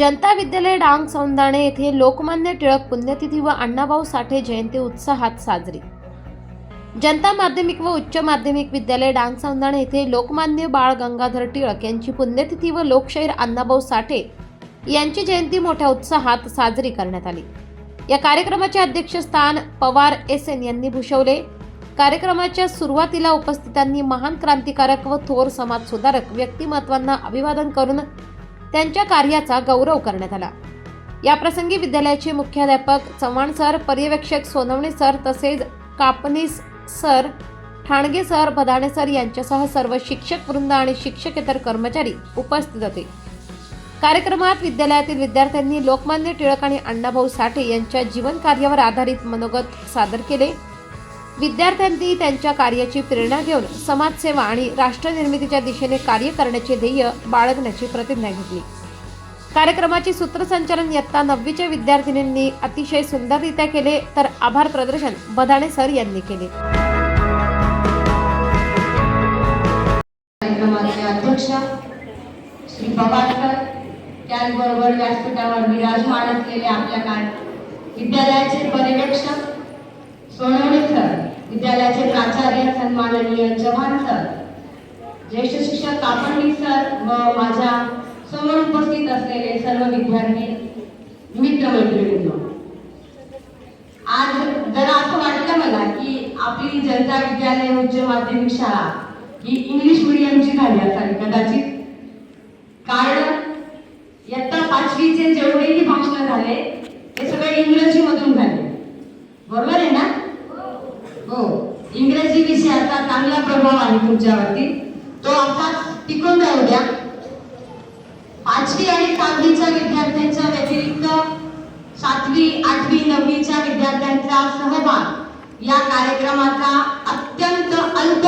जनता विद्यालय डांग सौंदाणे येथे लोकमान्य टिळक पुण्यतिथी व अण्णाभाऊ साठे जयंती उत्साहात साजरी. जनता माध्यमिक व उच्च माध्यमिक विद्यालय डांग सौंदाणे येथे लोकमान्य बाळ गंगाधर टिळक यांची पुण्यतिथी व लोकशाहीर अण्णाभाऊ साठे यांची जयंती मोठ्या उत्साहात साजरी करण्यात आली. या कार्यक्रमाचे अध्यक्षस्थान पवार एस एन यांनी भूषवले. कार्यक्रमाच्या सुरुवातीला उपस्थितांनी महान क्रांतिकारक व थोर समाज सुधारक व्यक्तिमत्वांना अभिवादन करून त्यांच्या कार्याचा गौरव करण्यात आला. याप्रसंगी विद्यालयाचे मुख्याध्यापक चव्हाण सर पर्यवेक्षक सोनवणे सर तसेच Kapnis sir Thange sir Badane sir यांच्यासह सर्व शिक्षक वृंद आणि शिक्षकेतर कर्मचारी उपस्थित होते. कार्यक्रमात विद्यालयातील विद्यार्थ्यांनी लोकमान्य टिळक आणि अण्णाभाऊ साठे यांच्या जीवन कार्यावर आधारित मनोगत सादर केले. विद्यार्थ्यांनी त्यांच्या कार्याची प्रेरणा घेऊन समाजसेवा आणि राष्ट्रनिर्मितीच्या दिशेने कार्य करण्याचे ध्येय बाळगण्याची प्रतिज्ञा घेतली. कार्यक्रमाचे सूत्रसंचालन इयत्ता नववीच्या विद्यार्थिनींनी अतिशय सुंदररित्या केले तर आभार प्रदर्शन बदाणे सर यांनी केले. कार्यक्रमाचे अध्यक्ष श्री पवारकर त्याचबरोबर व्यासपीठावर विराजमान असलेले आपल्या विद्यालयाचे पर्यवेक्षक आचार्य प्राचार्य सन्माननीय चव्हाण सर ज्येष्ठ शिक्षक कापंडी सर व माझ्यासमोर उपस्थित असलेले सर्व विद्यार्थी मित्रमैत्रिणींनो. आज जरा असं वाटलं मला की आपली जनता विद्यालय उच्च माध्यमिक शाळा ही इंग्लिश मिडियमची झाली असावी कदाचित. कारण इयत्ता पाचवीचे जेवढेही भाषण झाले ते सगळे इंग्रजी मधून झाले. प्रभाव आहे तुमच्यावरती. तो असाच टिकून राहू द्या. पाचवी आणि सहावीच्या विद्यार्थ्यांच्या व्यतिरिक्त सातवी आठवी नववीच्या विद्यार्थ्यांचा सहभाग या कार्यक्रमाचा अत्यंत अल्प